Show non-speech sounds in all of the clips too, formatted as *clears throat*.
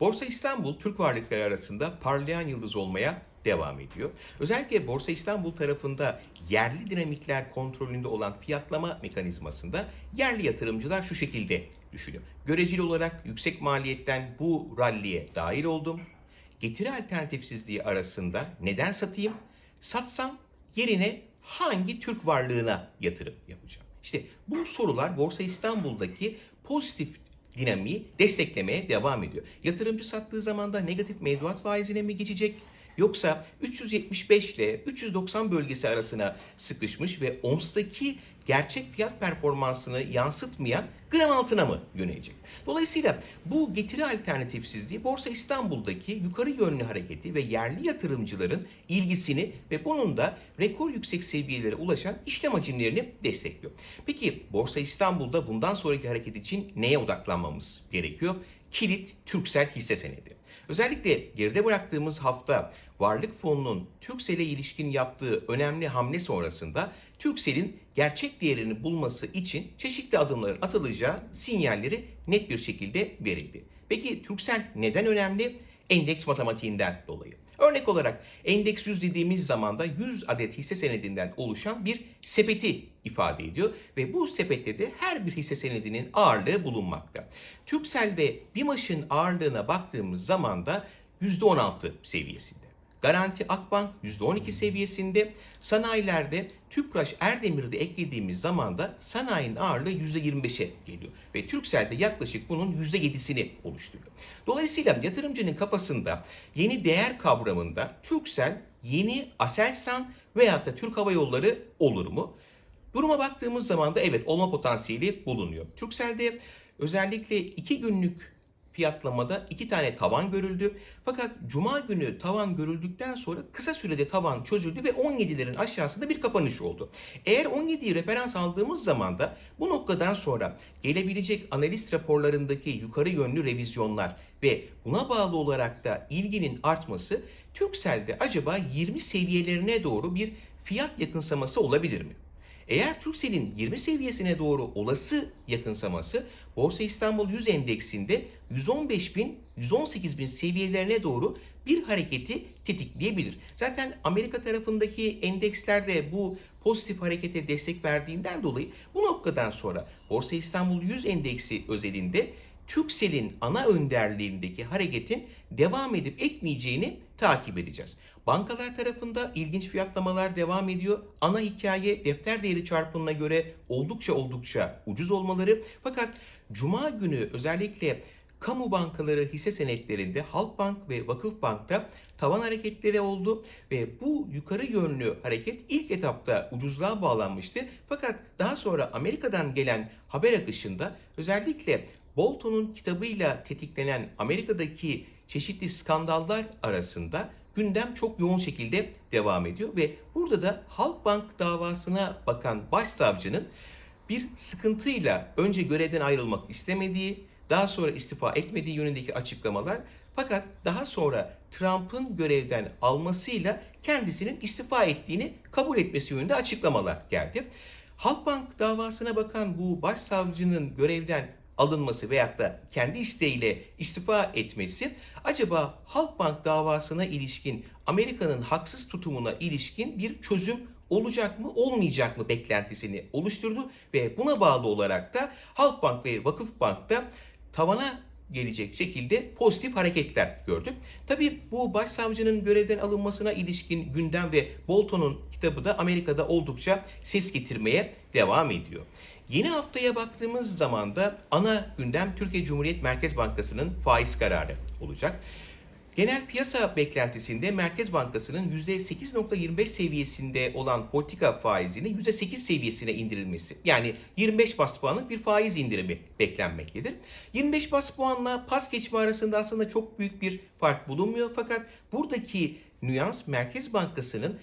Borsa İstanbul Türk varlıkları arasında parlayan yıldız olmaya devam ediyor. Özellikle Borsa İstanbul tarafında yerli dinamikler kontrolünde olan fiyatlama mekanizmasında yerli yatırımcılar şu şekilde düşünüyor. Göreceli olarak yüksek maliyetten bu ralliye dahil oldum. Getiri alternatifsizliği arasında neden satayım? Satsam yerine hangi Türk varlığına yatırım yapacağım? İşte bu sorular Borsa İstanbul'daki pozitif dinamiği desteklemeye devam ediyor. Yatırımcı sattığı zaman da negatif mevduat faizine mi geçecek? Yoksa 375 ile 390 bölgesi arasına sıkışmış ve ONS'taki gerçek fiyat performansını yansıtmayan gram altına mı yönelecek? Dolayısıyla bu getiri alternatifsizliği Borsa İstanbul'daki yukarı yönlü hareketi ve yerli yatırımcıların ilgisini ve bunun da rekor yüksek seviyelere ulaşan işlem hacimlerini destekliyor. Peki Borsa İstanbul'da bundan sonraki hareket için neye odaklanmamız gerekiyor? Kilit Türksel hisse senedi. Özellikle geride bıraktığımız hafta Varlık Fonu'nun Türksel'e ilişkin yaptığı önemli hamle sonrasında Türksel'in gerçek değerini bulması için çeşitli adımların atılacağı sinyalleri net bir şekilde verildi. Peki Türksel neden önemli? Endeks matematiğinden dolayı. Örnek olarak endeks 100 dediğimiz zaman da 100 adet hisse senedinden oluşan bir sepeti ifade ediyor ve bu sepette de her bir hisse senedinin ağırlığı bulunmakta. Türksel ve BİMAŞ'ın ağırlığına baktığımız zaman da %16 seviyesinde. Garanti Akbank %12 seviyesinde, sanayilerde Tüpraş Erdemir'de eklediğimiz zaman da sanayinin ağırlığı %25'e geliyor. Ve Türkcell'de yaklaşık bunun %7'sini oluşturuyor. Dolayısıyla yatırımcının kafasında yeni değer kavramında Türkcell yeni Aselsan veyahut da Türk Hava Yolları olur mu? Duruma baktığımız zaman da evet olma potansiyeli bulunuyor. Türkcell'de özellikle iki günlük fiyatlamada iki tane tavan görüldü. Fakat cuma günü tavan görüldükten sonra kısa sürede tavan çözüldü ve 17'lerin aşağısında bir kapanış oldu. Eğer 17'yi referans aldığımız zaman da bu noktadan sonra gelebilecek analist raporlarındaki yukarı yönlü revizyonlar ve buna bağlı olarak da ilginin artması Türkcell'de acaba 20 seviyelerine doğru bir fiyat yakınsaması olabilir mi? Eğer Turkcell'in 20 seviyesine doğru olası yakınsaması Borsa İstanbul 100 endeksinde 115 bin, 118 bin seviyelerine doğru bir hareketi tetikleyebilir. Zaten Amerika tarafındaki endeksler de bu pozitif harekete destek verdiğinden dolayı bu noktadan sonra Borsa İstanbul 100 endeksi özelinde Türksel'in ana önderliğindeki hareketin devam edip etmeyeceğini takip edeceğiz. Bankalar tarafında ilginç fiyatlamalar devam ediyor. Ana hikaye defter değeri çarpımına göre oldukça oldukça ucuz olmaları. Fakat cuma günü özellikle kamu bankaları hisse senetlerinde Halkbank ve Vakıfbank'ta tavan hareketleri oldu ve bu yukarı yönlü hareket ilk etapta ucuzluğa bağlanmıştı. Fakat daha sonra Amerika'dan gelen haber akışında özellikle Bolton'un kitabıyla tetiklenen Amerika'daki çeşitli skandallar arasında gündem çok yoğun şekilde devam ediyor ve burada da Halkbank davasına bakan başsavcının bir sıkıntıyla önce görevden ayrılmak istemediği, daha sonra istifa etmediği yönündeki açıklamalar fakat daha sonra Trump'ın görevden almasıyla kendisinin istifa ettiğini kabul etmesi yönünde açıklamalar geldi. Halkbank davasına bakan bu başsavcının görevden alınması veyahut da kendi isteğiyle istifa etmesi acaba Halkbank davasına ilişkin Amerika'nın haksız tutumuna ilişkin bir çözüm olacak mı olmayacak mı beklentisini oluşturdu ve buna bağlı olarak da Halkbank ve Vakıfbank'ta tavana gelecek şekilde pozitif hareketler gördük. Tabii bu başsavcının görevden alınmasına ilişkin gündem ve Bolton'un kitabı da Amerika'da oldukça ses getirmeye devam ediyor. Yeni haftaya baktığımız zaman da ana gündem Türkiye Cumhuriyet Merkez Bankası'nın faiz kararı olacak. Genel piyasa beklentisinde Merkez Bankası'nın %8.25 seviyesinde olan politika faizinin %8 seviyesine indirilmesi. Yani 25 bas puanlık bir faiz indirimi beklenmektedir. 25 bas puanla pas geçme arasında aslında çok büyük bir fark bulunmuyor. Fakat buradaki nüans Merkez Bankası'nın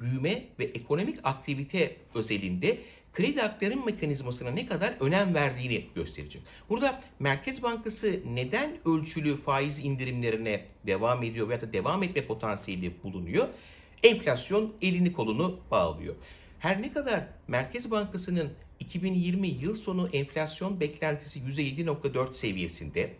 büyüme ve ekonomik aktivite özelinde kredi aktarım mekanizmasına ne kadar önem verdiğini gösterecek. Burada Merkez Bankası neden ölçülü faiz indirimlerine devam ediyor veya da devam etme potansiyeli bulunuyor? Enflasyon elini kolunu bağlıyor. Her ne kadar Merkez Bankası'nın 2020 yıl sonu enflasyon beklentisi %7.4 seviyesinde,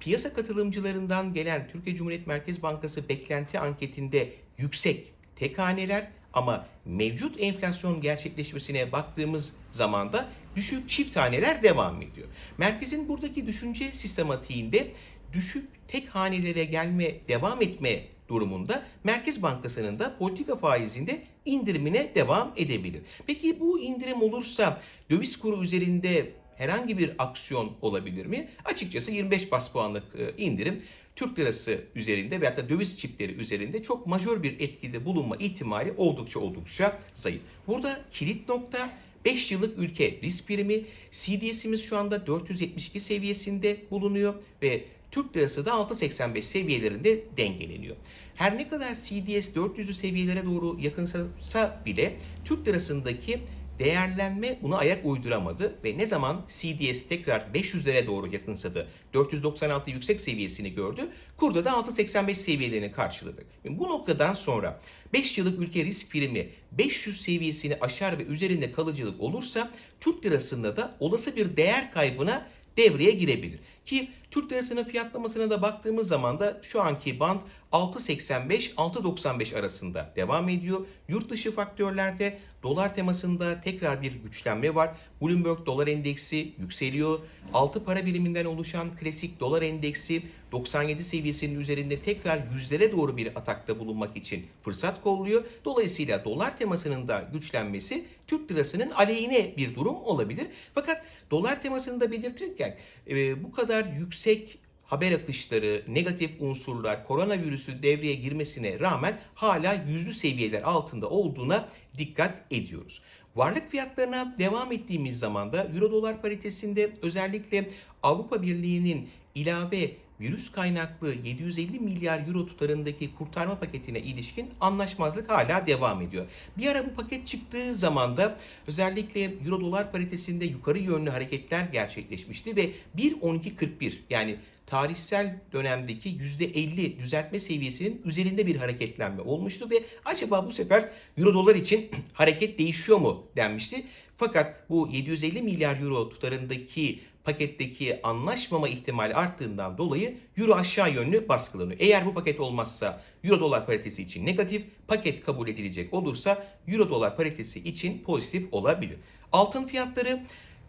piyasa katılımcılarından gelen Türkiye Cumhuriyet Merkez Bankası beklenti anketinde yüksek tek haneler ama mevcut enflasyon gerçekleşmesine baktığımız zaman da düşük çift haneler devam ediyor. Merkezin buradaki düşünce sistematiğinde düşük tek hanelere gelme, devam etme durumunda Merkez Bankası'nın da politika faizinde indirimine devam edebilir. Peki bu indirim olursa döviz kuru üzerinde herhangi bir aksiyon olabilir mi? Açıkçası 25 bas puanlık e, indirim Türk lirası üzerinde veyahut da döviz çiftleri üzerinde çok majör bir etkide bulunma ihtimali oldukça oldukça zayıf. Burada kilit nokta 5 yıllık ülke risk primi CDS'imiz şu anda 472 seviyesinde bulunuyor ve Türk lirası da 6.85 seviyelerinde dengeleniyor. Her ne kadar CDS 400'lü seviyelere doğru yakınsa bile Türk lirasındaki değerlenme buna ayak uyduramadı ve ne zaman CDS tekrar 500'lere doğru yakınsadı 496 yüksek seviyesini gördü. Kurda da 6.85 seviyelerini karşıladı. Yani bu noktadan sonra 5 yıllık ülke risk primi 500 seviyesini aşar ve üzerinde kalıcılık olursa Türk lirasında da olası bir değer kaybına devreye girebilir. Ki Türk lirasının fiyatlamasına da baktığımız zaman da şu anki band 6.85-6.95 arasında devam ediyor. Yurt dışı faktörlerde dolar temasında tekrar bir güçlenme var. Bloomberg dolar endeksi yükseliyor. 6 para biriminden oluşan klasik dolar endeksi 97 seviyesinin üzerinde tekrar yüzlere doğru bir atakta bulunmak için fırsat kolluyor. Dolayısıyla dolar temasının da güçlenmesi Türk lirasının aleyhine bir durum olabilir. Fakat dolar temasını da belirtirken e, bu kadar yüksek haber akışları, negatif unsurlar, koronavirüsü devreye girmesine rağmen hala yüzlü seviyeler altında olduğuna dikkat ediyoruz. Varlık fiyatlarına devam ettiğimiz zaman da Euro dolar paritesinde özellikle Avrupa Birliği'nin ilave virüs kaynaklı 750 milyar euro tutarındaki kurtarma paketine ilişkin anlaşmazlık hala devam ediyor. Bir ara bu paket çıktığı zaman da özellikle euro dolar paritesinde yukarı yönlü hareketler gerçekleşmişti ve 1.12.41 yani tarihsel dönemdeki %50 düzeltme seviyesinin üzerinde bir hareketlenme olmuştu ve acaba bu sefer euro dolar için *clears throat* hareket değişiyor mu denmişti. Fakat bu 750 milyar euro tutarındaki paketteki anlaşmama ihtimali arttığından dolayı euro aşağı yönlü baskılanıyor. Eğer bu paket olmazsa euro dolar paritesi için negatif, paket kabul edilecek olursa euro dolar paritesi için pozitif olabilir. Altın fiyatları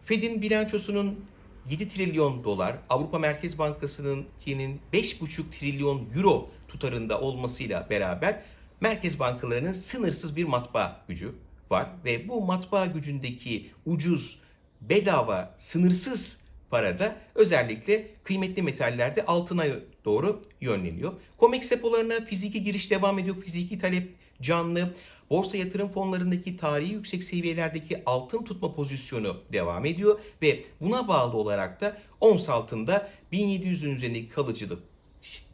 Fed'in bilançosunun 7 trilyon dolar, Avrupa Merkez Bankası'nınkinin 5,5 trilyon euro tutarında olmasıyla beraber merkez bankalarının sınırsız bir matbaa gücü var ve bu matbaa gücündeki ucuz, bedava, sınırsız parada özellikle kıymetli metallerde altına doğru yönleniyor. COMEX depolarına fiziki giriş devam ediyor. Fiziki talep canlı. Borsa yatırım fonlarındaki tarihi yüksek seviyelerdeki altın tutma pozisyonu devam ediyor ve buna bağlı olarak da ons altında 1700'ün üzerindeki kalıcılık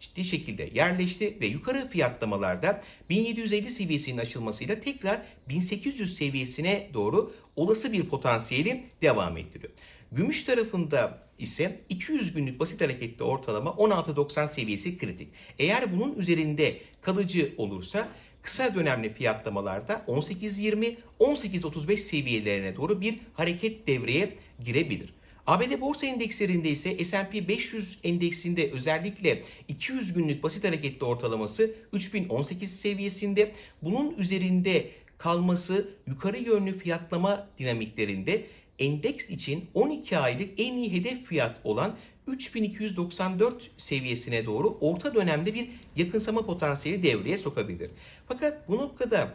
ciddi şekilde yerleşti ve yukarı fiyatlamalarda 1750 seviyesinin aşılmasıyla tekrar 1800 seviyesine doğru olası bir potansiyeli devam ettiriyor. Gümüş tarafında ise 200 günlük basit hareketli ortalama 16.90 seviyesi kritik. Eğer bunun üzerinde kalıcı olursa kısa dönemli fiyatlamalarda 18.20-18.35 seviyelerine doğru bir hareket devreye girebilir. ABD borsa endekslerinde ise S&P 500 endeksinde özellikle 200 günlük basit hareketli ortalaması 3018 seviyesinde. Bunun üzerinde kalması yukarı yönlü fiyatlama dinamiklerinde endeks için 12 aylık en iyi hedef fiyat olan 3294 seviyesine doğru orta dönemde bir yakınsama potansiyeli devreye sokabilir. Fakat bu noktada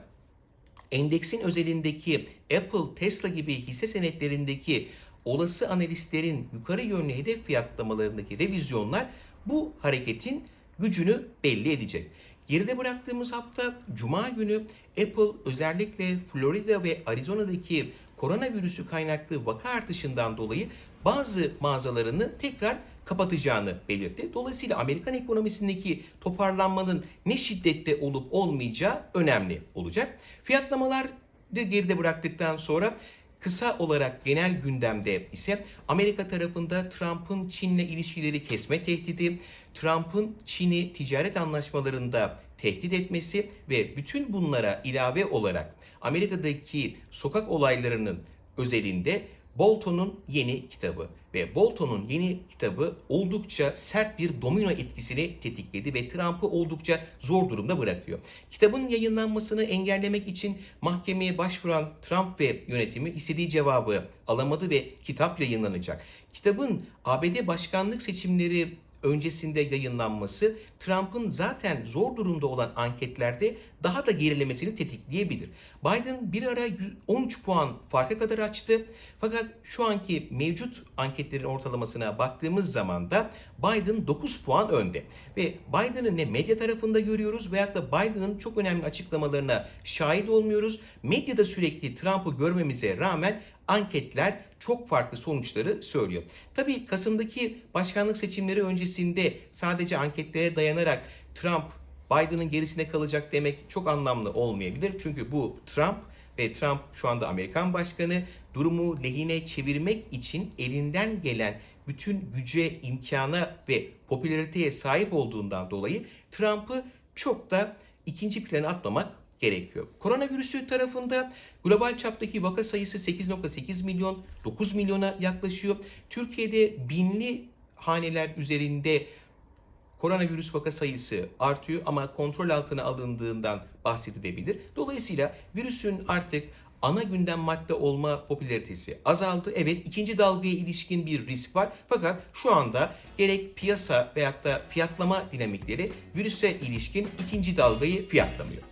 endeksin özelindeki Apple, Tesla gibi hisse senetlerindeki olası analistlerin yukarı yönlü hedef fiyatlamalarındaki revizyonlar bu hareketin gücünü belli edecek. Geride bıraktığımız hafta Cuma günü Apple özellikle Florida ve Arizona'daki koronavirüsü kaynaklı vaka artışından dolayı bazı mağazalarını tekrar kapatacağını belirtti. Dolayısıyla Amerikan ekonomisindeki toparlanmanın ne şiddette olup olmayacağı önemli olacak. Fiyatlamalar da geride bıraktıktan sonra Kısa olarak genel gündemde ise Amerika tarafında Trump'ın Çin'le ilişkileri kesme tehdidi, Trump'ın Çin'i ticaret anlaşmalarında tehdit etmesi ve bütün bunlara ilave olarak Amerika'daki sokak olaylarının özelinde Bolton'un yeni kitabı ve Bolton'un yeni kitabı oldukça sert bir domino etkisini tetikledi ve Trump'ı oldukça zor durumda bırakıyor. Kitabın yayınlanmasını engellemek için mahkemeye başvuran Trump ve yönetimi istediği cevabı alamadı ve kitap yayınlanacak. Kitabın ABD başkanlık seçimleri öncesinde yayınlanması Trump'ın zaten zor durumda olan anketlerde daha da gerilemesini tetikleyebilir. Biden bir ara 13 puan farka kadar açtı. Fakat şu anki mevcut anketlerin ortalamasına baktığımız zaman da Biden 9 puan önde. Ve Biden'ı ne medya tarafında görüyoruz veyahut da Biden'ın çok önemli açıklamalarına şahit olmuyoruz. Medyada sürekli Trump'ı görmemize rağmen anketler çok farklı sonuçları söylüyor. Tabii Kasım'daki başkanlık seçimleri öncesinde sadece anketlere dayanarak Trump Biden'ın gerisine kalacak demek çok anlamlı olmayabilir. Çünkü bu Trump ve Trump şu anda Amerikan başkanı durumu lehine çevirmek için elinden gelen bütün güce, imkana ve popülariteye sahip olduğundan dolayı Trump'ı çok da ikinci plana atmamak gerekiyor. Koronavirüsü tarafında global çaptaki vaka sayısı 8.8 milyon, 9 milyona yaklaşıyor. Türkiye'de binli haneler üzerinde koronavirüs vaka sayısı artıyor ama kontrol altına alındığından bahsedilebilir. Dolayısıyla virüsün artık ana gündem madde olma popülaritesi azaldı. Evet ikinci dalgaya ilişkin bir risk var. Fakat şu anda gerek piyasa veyahut da fiyatlama dinamikleri virüse ilişkin ikinci dalgayı fiyatlamıyor.